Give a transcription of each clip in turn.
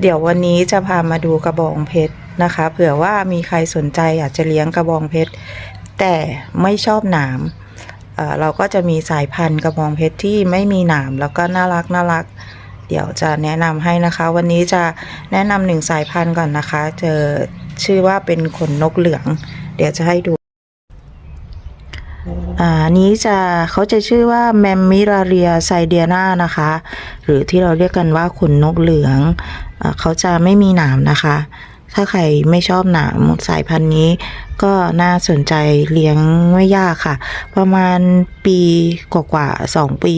เดี๋ยววันนี้จะพามาดูกระบองเพชรนะคะ เผื่อว่ามีใครสนใจอยากจะเลี้ยงกระบองเพชรแต่ไม่ชอบหนามเเราก็จะมีสายพันธุ์กระบองเพชรที่ไม่มีหนามแล้วก็น่ารักน่ารัก เดี๋ยวจะแนะนำให้นะคะ วันนี้จะแนะนำหนึ่งสายพันธุ์ก่อนนะคะ เจอชื่อว่าเป็นขนนกเหลือง เดี๋ยวจะให้ดู อันนี้จะเขาจะชื่อว่าแมมมิราเรียไซเดียนานะคะ หรือที่เราเรียกกันว่าขนนกเหลืองอเขาจะไม่มีหนามนะคะ ถ้าใครไม่ชอบหนามสายพันธุ์นี้ ก็น่าสนใจเลี้ยงไม่ยากค่ะ ประมาณปีกว่าๆสองปี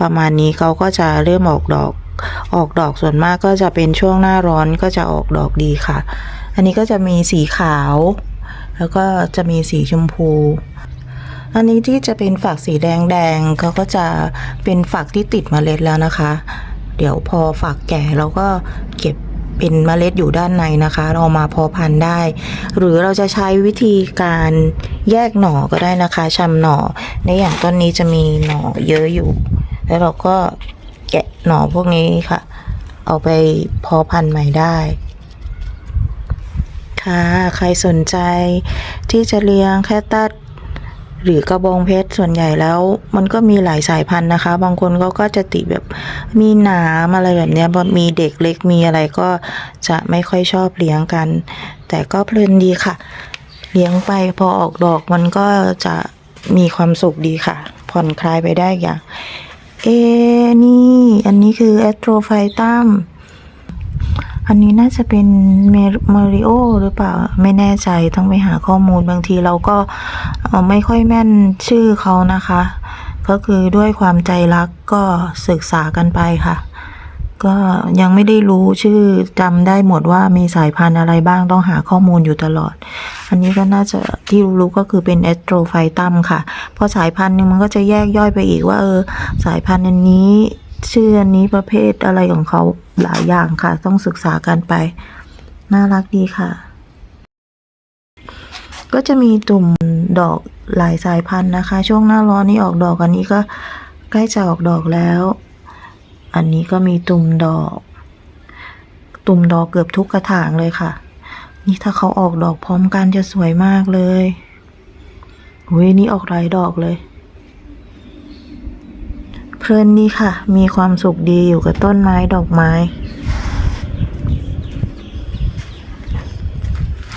ประมาณนี้เขาก็จะเริ่มออกดอกออกดอกส่วนมากก็จะเป็นช่วงหน้าร้อนก็จะออกดอกดีค่ะ อันนี้ก็จะมีสีขาว แล้วก็จะมีสีชมพู อันนี้ที่จะเป็นฝักสีแดงแดงเขาก็จะเป็นฝักที่ติดเมล็ดแล้วนะคะ เดี๋ยวพอฝักแก่เราก็เก็บเป็นเมล็ดอยู่ด้านในนะคะ เรามาเพาะพันธุ์ได้ หรือเราจะใช้วิธีการแยกหน่อก็ได้นะคะชำหน่อ ในอย่างต้นนี้จะมีหน่อเยอะอยู่ แล้วเราก็แกะหน่อพวกนี้ค่ะ เอาไปเพาะพันธุ์ใหม่ได้ค่ะ ใครสนใจที่จะเลี้ยงแคตตัส หรือกระบองเพชรส่วนใหญ่แล้ว มันก็มีหลายสายพันธุ์นะคะ บางคนเขาก็จะติแบบมีหนามอะไรแบบเนี้ยมีเด็กเล็กมีอะไรก็จะไม่ค่อยชอบเลี้ยงกัน แต่ก็เพลินดีค่ะ เลี้ยงไปพอออกดอกมันก็จะมีความสุขดีค่ะ ผ่อนคลายไปได้อย่าง เอนี่ อันนี้คือแอสโตรไฟตัม อันนี้น่าจะเป็นเมริโอหรือเปล่าไม่แน่ใจต้องไปหาข้อมูลบางทีเราก็ไม่ค่อยแม่นชื่อเขานะคะ ก็คือด้วยความใจรักก็ศึกษากันไปค่ะ ก็ยังไม่ได้รู้ชื่อจำได้หมดว่ามีสายพันธุ์อะไรบ้างต้องหาข้อมูลอยู่ตลอด อันนี้ก็น่าจะที่รู้ก็คือเป็นแอสโตรไฟตัมค่ะพราะสายพันธุ์นึงมันก็จะแยกย่อยไปอีกว่าเออสายพันธุ์อันนี้ ชื่ออันนี้ประเภทอะไรของเขาหลายอย่างค่ะ ต้องศึกษากันไป น่ารักดีค่ะ ก็จะมีตุ่มดอกหลายสายพันธุ์นะคะ ช่วงหน้าร้อนนี่ออกดอกอันนี้ก็ใกล้จะออกดอกแล้ว อันนี้ก็มีตุ่มดอก ตุ่มดอกเกือบทุกกระถางเลยค่ะ นี่ถ้าเขาออกดอกพร้อมกันจะสวยมากเลยอุ้ยนี่ออกหลายดอกเลย เพลินดีค่ะ มีความสุขดีอยู่กับต้นไม้ดอกไม้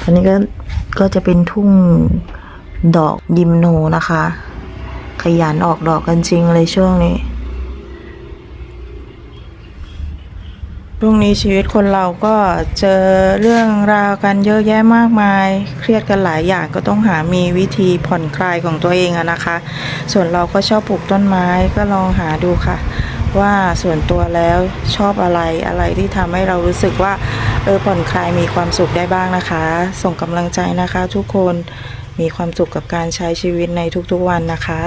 อันนี้ก็ก็จะเป็นทุ่งดอกยิมโนนะคะ ขยันออกดอกกันจริงเลยช่วงนี้ ช่วงนี้ชีวิตคนเราก็เจอเรื่องราวกันเยอะแยะมากมาย เครียดกันหลายอย่างก็ต้องหามีวิธีผ่อนคลายของตัวเองอะนะคะ ส่วนเราก็ชอบปลูกต้นไม้ก็ลองหาดูค่ะ ว่าส่วนตัวแล้วชอบอะไรอะไรที่ทำให้เรารู้สึกว่าเออผ่อนคลายมีความสุขได้บ้างนะคะ ส่งกำลังใจนะคะ ทุกคนมีความสุขกับการใช้ชีวิตในทุกๆวันนะคะ